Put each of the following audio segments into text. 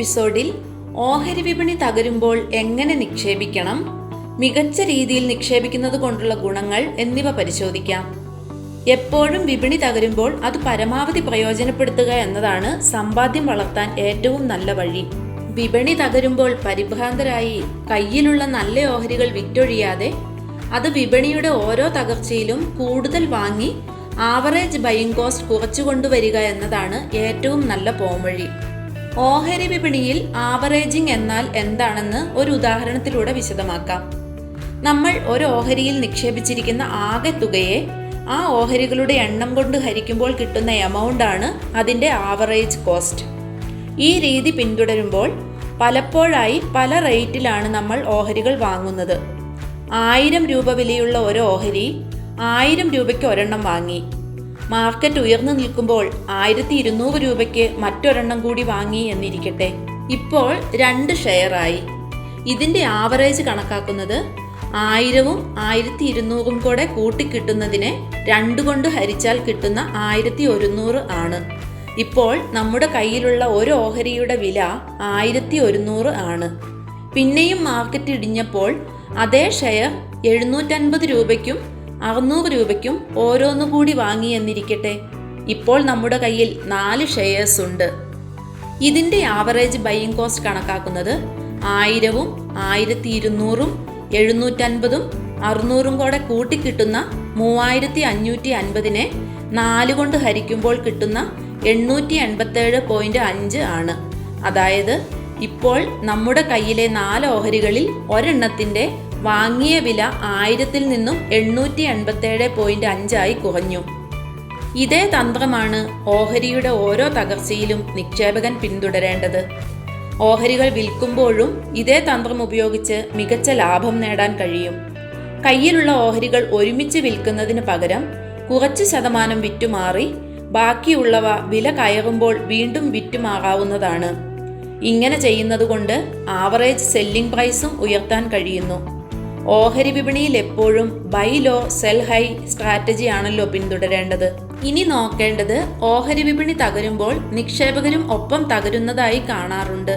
എപ്പിസോഡിൽ ഓഹരി വിപണി തകരുമ്പോൾ എങ്ങനെ നിക്ഷേപിക്കണം മികച്ച രീതിയിൽ നിക്ഷേപിക്കുന്നത് കൊണ്ടുള്ള ഗുണങ്ങൾ എന്നിവ പരിശോധിക്കാം. എപ്പോഴും വിപണി തകരുമ്പോൾ അത് പരമാവധി പ്രയോജനപ്പെടുത്തുക എന്നതാണ് സമ്പാദ്യം വളർത്താൻ ഏറ്റവും നല്ല വഴി. വിപണി തകരുമ്പോൾ പരിഭ്രാന്തരായി കയ്യിലുള്ള നല്ല ഓഹരികൾ വിറ്റൊഴിയാതെ അത് വിപണിയുടെ ഓരോ തകർച്ചയിലും കൂടുതൽ വാങ്ങി ആവറേജ് ബൈയിങ് കോസ്റ്റ് കുറച്ചു കൊണ്ടുവരിക എന്നതാണ് ഏറ്റവും നല്ല പോംവഴി. ഓഹരി വിപണിയിൽ ആവറേജിംഗ് എന്നാൽ എന്താണെന്ന് ഒരു ഉദാഹരണത്തിലൂടെ വിശദമാക്കാം. നമ്മൾ ഒരു ഓഹരിയിൽ നിക്ഷേപിച്ചിരിക്കുന്ന ആകെ തുകയെ ആ ഓഹരികളുടെ എണ്ണം കൊണ്ട് ഹരിക്കുമ്പോൾ കിട്ടുന്ന എമൗണ്ട് ആണ് അതിന്റെ ആവറേജ് കോസ്റ്റ് ഈ രീതി പിന്തുടരുമ്പോൾ പലപ്പോഴായി പല റേറ്റിലാണ് നമ്മൾ ഓഹരികൾ വാങ്ങുന്നത്. ആയിരം രൂപ വിലയുള്ള ഒരു ഓഹരി ആയിരം രൂപയ്ക്ക് ഒരെണ്ണം വാങ്ങി. മാർക്കറ്റ് ഉയർന്നു നിൽക്കുമ്പോൾ ആയിരത്തി ഇരുന്നൂറ് രൂപയ്ക്ക് മറ്റൊരെണ്ണം കൂടി വാങ്ങി എന്നിരിക്കട്ടെ. ഇപ്പോൾ രണ്ട് ഷെയറായി. ഇതിന്റെ ആവറേജ് കണക്കാക്കുന്നത് ആയിരവും ആയിരത്തി ഇരുന്നൂറും കൂടെ കൂട്ടിക്കിട്ടുന്നതിനെ രണ്ട് കൊണ്ട് ഹരിച്ചാൽ കിട്ടുന്ന ആയിരത്തി ഒരുന്നൂറ് ആണ്. ഇപ്പോൾ നമ്മുടെ കയ്യിലുള്ള ഒരു ഓഹരിയുടെ വില ആയിരത്തി ഒരുന്നൂറ് ആണ്. പിന്നെയും മാർക്കറ്റ് ഇടിഞ്ഞപ്പോൾ അതേ ഷെയർ എഴുന്നൂറ്റൻപത് രൂപയ്ക്കും അറുന്നൂറ് രൂപയ്ക്കും ഓരോന്നു കൂടി വാങ്ങി എന്നിരിക്കട്ടെ. ഇപ്പോൾ നമ്മുടെ കയ്യിൽ നാല് ഷെയർസ് ഉണ്ട്. ഇതിന്റെ ആവറേജ് ബൈയിങ് കോസ്റ്റ് കണക്കാക്കുന്നത് ആയിരവും ആയിരത്തി ഇരുന്നൂറും എഴുന്നൂറ്റൻപതും അറുന്നൂറും കൂടെ കൂട്ടിക്കിട്ടുന്ന മൂവായിരത്തി അഞ്ഞൂറ്റി അൻപതിനെ നാല് കൊണ്ട് ഹരിക്കുമ്പോൾ കിട്ടുന്ന എണ്ണൂറ്റി എൺപത്തേഴ് പോയിന്റ് അഞ്ച് ആണ്. അതായത് ഇപ്പോൾ നമ്മുടെ കയ്യിലെ നാല് ഓഹരികളിൽ ഒരെണ്ണത്തിന്റെ വാങ്ങിയ വില ആയിരത്തിൽ നിന്നും എണ്ണൂറ്റി എൺപത്തേഴ് പോയിന്റ് അഞ്ചായി കുറഞ്ഞു. ഇതേ തന്ത്രമാണ് ഓഹരിയുടെ ഓരോ തകർച്ചയിലും നിക്ഷേപകൻ പിന്തുടരേണ്ടത്. ഓഹരികൾ വിൽക്കുമ്പോഴും ഇതേ തന്ത്രം ഉപയോഗിച്ച് മികച്ച ലാഭം നേടാൻ കഴിയും. കയ്യിലുള്ള ഓഹരികൾ ഒരുമിച്ച് വിൽക്കുന്നതിന് പകരം കുറച്ച് ശതമാനം വിറ്റുമാറി ബാക്കിയുള്ളവ വില കയറുമ്പോൾ വീണ്ടും വിറ്റുമാറാവുന്നതാണ്. ഇങ്ങനെ ചെയ്യുന്നതുകൊണ്ട് ആവറേജ് സെല്ലിംഗ് പ്രൈസും ഉയർത്താൻ കഴിയുന്നു. ഓഹരി വിപണിയിൽ എപ്പോഴും buy low sell high strategy ആണല്ലോ പിന്തുടരേണ്ടത്. ഇനി നോക്കേണ്ടത് ഓഹരി വിപണി തകരുമ്പോൾ നിക്ഷേപകരും ഒപ്പം തകരുന്നതായി കാണാറുണ്ട്.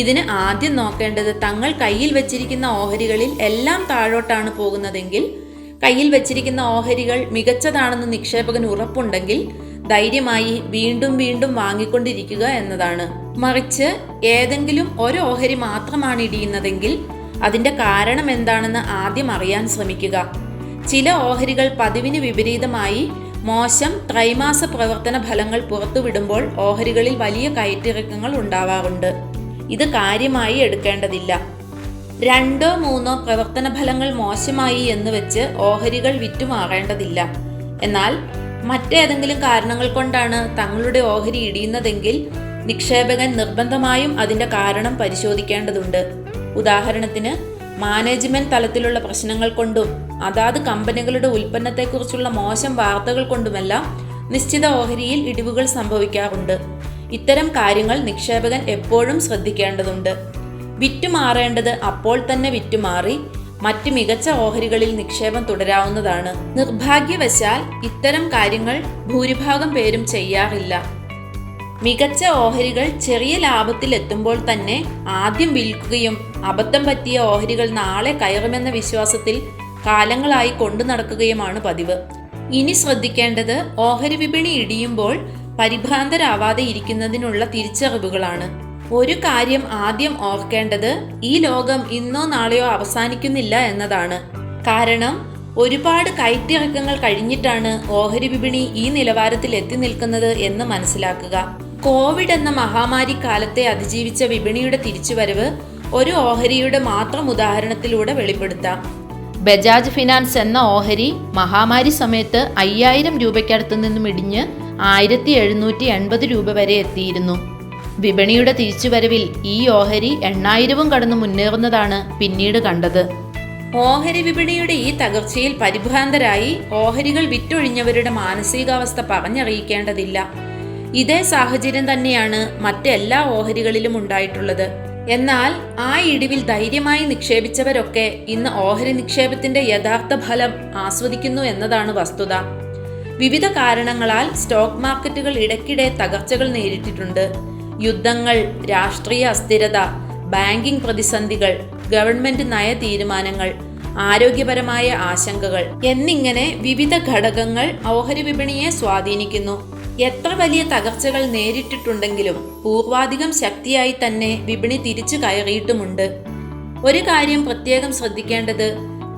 ഇതിന് ആദ്യം നോക്കേണ്ടത് തങ്ങൾ കയ്യിൽ വെച്ചിരിക്കുന്ന ഓഹരികളിൽ എല്ലാം താഴോട്ടാണ് പോകുന്നതെങ്കിൽ കയ്യിൽ വെച്ചിരിക്കുന്ന ഓഹരികൾ മികച്ചതാണെന്ന് നിക്ഷേപകന് ഉറപ്പുണ്ടെങ്കിൽ ധൈര്യമായി വീണ്ടും വീണ്ടും വാങ്ങിക്കൊണ്ടിരിക്കുക എന്നതാണ്. മറിച്ച് ഏതെങ്കിലും ഒരു ഓഹരി മാത്രമാണ് ഇടിയുന്നതെങ്കിൽ അതിന്റെ കാരണം എന്താണെന്ന് ആദ്യം അറിയാൻ ശ്രമിക്കുക. ചില ഓഹരികൾ പതിവിന് വിപരീതമായി മോശം ത്രൈമാസ പ്രവർത്തന ഫലങ്ങൾ പുറത്തുവിടുമ്പോൾ ഓഹരികളിൽ വലിയ കയറ്റിറക്കങ്ങൾ ഉണ്ടാവാറുണ്ട്. ഇത് കാര്യമായി എടുക്കേണ്ടതില്ല. രണ്ടോ മൂന്നോ പ്രവർത്തന ഫലങ്ങൾ മോശമായി എന്ന് വെച്ച് ഓഹരികൾ വിറ്റുമാറേണ്ടതില്ല. എന്നാൽ മറ്റേതെങ്കിലും കാരണങ്ങൾ കൊണ്ടാണ് തങ്ങളുടെ ഓഹരി ഇടിയുന്നതെങ്കിൽ നിക്ഷേപകൻ നിർബന്ധമായും അതിന്റെ കാരണം പരിശോധിക്കേണ്ടതുണ്ട്. ഉദാഹരണത്തിന് മാനേജ്മെന്റ് തലത്തിലുള്ള പ്രശ്നങ്ങൾ കൊണ്ടും അതാത് കമ്പനികളുടെ ഉൽപ്പന്നത്തെക്കുറിച്ചുള്ള മോശം വാർത്തകൾ കൊണ്ടുമെല്ലാം നിശ്ചിത ഓഹരിയിൽ ഇടിവുകൾ സംഭവിക്കാറുണ്ട്. ഇത്തരം കാര്യങ്ങൾ നിക്ഷേപകൻ എപ്പോഴും ശ്രദ്ധിക്കേണ്ടതുണ്ട്. വിറ്റുമാറേണ്ടത് അപ്പോൾ തന്നെ വിറ്റുമാറി മറ്റ് മികച്ച ഓഹരികളിൽ നിക്ഷേപം തുടരാവുന്നതാണ്. നിർഭാഗ്യവശാൽ ഇത്തരം കാര്യങ്ങൾ ഭൂരിഭാഗം പേരും ചെയ്യാറില്ല. മികച്ച ഓഹരികൾ ചെറിയ ലാഭത്തിൽ എത്തുമ്പോൾ തന്നെ ആദ്യം വിൽക്കുകയും അബദ്ധം പറ്റിയ ഓഹരികൾ നാളെ കയറുമെന്ന വിശ്വാസത്തിൽ കാലങ്ങളായി കൊണ്ടു നടക്കുകയുമാണ് പതിവ്. ഇനി ശ്രദ്ധിക്കേണ്ടത് ഓഹരി വിപണി ഇടിയുമ്പോൾ പരിഭ്രാന്തരാവാതെ ഇരിക്കുന്നതിനുള്ള തിരിച്ചറിവുകളാണ്. ഒരു കാര്യം ആദ്യം ഓർക്കേണ്ടത് ഈ ലോകം ഇന്നോ നാളെയോ അവസാനിക്കുന്നില്ല എന്നതാണ്. കാരണം ഒരുപാട് കയറ്റിറക്കങ്ങൾ കഴിഞ്ഞിട്ടാണ് ഓഹരി വിപണി ഈ നിലവാരത്തിൽ എത്തി നിൽക്കുന്നത് എന്ന് മനസ്സിലാക്കുക. കോവിഡ് എന്ന മഹാമാരി കാലത്തെ അതിജീവിച്ച വിപണിയുടെ തിരിച്ചുവരവ് ഒരു ഓഹരിയുടെ മാത്രം ഉദാഹരണത്തിലൂടെ വെളിപ്പെടുത്താം. ബജാജ് ഫിനാൻസ് എന്ന ഓഹരി മഹാമാരി സമയത്ത് അയ്യായിരം രൂപയ്ക്കടുത്തു നിന്നും ഇടിഞ്ഞ് ആയിരത്തി എഴുന്നൂറ്റി എൺപത് രൂപ വരെ എത്തിയിരുന്നു. വിപണിയുടെ തിരിച്ചുവരവിൽ ഈ ഓഹരി എണ്ണായിരവും കടന്നു മുന്നേറുന്നതാണ് പിന്നീട് കണ്ടത്. ഓഹരി വിപണിയുടെ ഈ തകർച്ചയിൽ പരിഭ്രാന്തരായി ഓഹരികൾ വിറ്റൊഴിഞ്ഞവരുടെ മാനസികാവസ്ഥ പറഞ്ഞറിയിക്കേണ്ടതില്ല. ഇതേ സാഹചര്യം തന്നെയാണ് മറ്റെല്ലാ ഓഹരികളിലും ഉണ്ടായിട്ടുള്ളത്. എന്നാൽ ആ ഇടിവിൽ ധൈര്യമായി നിക്ഷേപിച്ചവരൊക്കെ ഇന്ന് ഓഹരി നിക്ഷേപത്തിന്റെ യഥാർത്ഥ ഫലം ആസ്വദിക്കുന്നു എന്നതാണ് വസ്തുത. വിവിധ കാരണങ്ങളാൽ സ്റ്റോക്ക് മാർക്കറ്റുകൾ ഇടയ്ക്കിടെ തകർച്ചകൾ നേരിട്ടിട്ടുണ്ട്. യുദ്ധങ്ങൾ രാഷ്ട്രീയ അസ്ഥിരത ബാങ്കിംഗ് പ്രതിസന്ധികൾ ഗവൺമെന്റ് നയ തീരുമാനങ്ങൾ ആരോഗ്യപരമായ ആശങ്കകൾ എന്നിങ്ങനെ വിവിധ ഘടകങ്ങൾ ഓഹരി വിപണിയെ സ്വാധീനിക്കുന്നു. എത്ര വലിയ തകർച്ചകൾ നേരിട്ടിട്ടുണ്ടെങ്കിലും പൂർവാധികം ശക്തിയായി തന്നെ വിപണി തിരിച്ചു കയറിയിട്ടുമുണ്ട്. ഒരു കാര്യം പ്രത്യേകം ശ്രദ്ധിക്കേണ്ടത്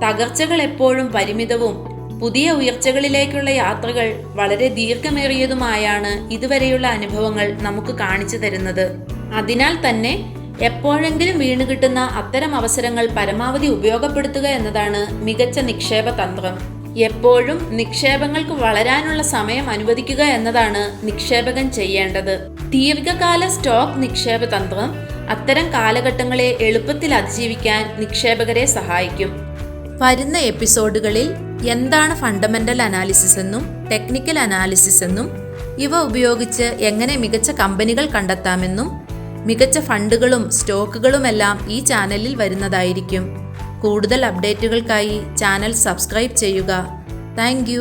തകർച്ചകൾ എപ്പോഴും പരിമിതവും പുതിയ ഉയർച്ചകളിലേക്കുള്ള യാത്രകൾ വളരെ ദീർഘമേറിയതുമായാണ് ഇതുവരെയുള്ള അനുഭവങ്ങൾ നമുക്ക് കാണിച്ചു തരുന്നത്. അതിനാൽ തന്നെ എപ്പോഴെങ്കിലും വീണ് കിട്ടുന്ന അത്തരം അവസരങ്ങൾ പരമാവധി ഉപയോഗപ്പെടുത്തുക എന്നതാണ് മികച്ച നിക്ഷേപ തന്ത്രം എപ്പോഴും നിക്ഷേപങ്ങൾക്ക് വളരാനുള്ള സമയം അനുവദിക്കുക എന്നതാണ് നിക്ഷേപകൻ ചെയ്യേണ്ടത്. ദീർഘകാല സ്റ്റോക്ക് നിക്ഷേപ തന്ത്രം അത്തരം കാലഘട്ടങ്ങളെ എളുപ്പത്തിൽ അതിജീവിക്കാൻ നിക്ഷേപകരെ സഹായിക്കും. വരുന്ന എപ്പിസോഡുകളിൽ എന്താണ് ഫണ്ടമെന്റൽ അനാലിസിസ് എന്നും ടെക്നിക്കൽ അനാലിസിസ് എന്നും ഇവ ഉപയോഗിച്ച് എങ്ങനെ മികച്ച കമ്പനികൾ കണ്ടെത്താമെന്നും മികച്ച ഫണ്ടുകളും സ്റ്റോക്കുകളുമെല്ലാം ഈ ചാനലിൽ വരുന്നതായിരിക്കും. കൂടുതൽ അപ്ഡേറ്റുകൾക്കായി ചാനൽ സബ്സ്ക്രൈബ് ചെയ്യുക. താങ്ക്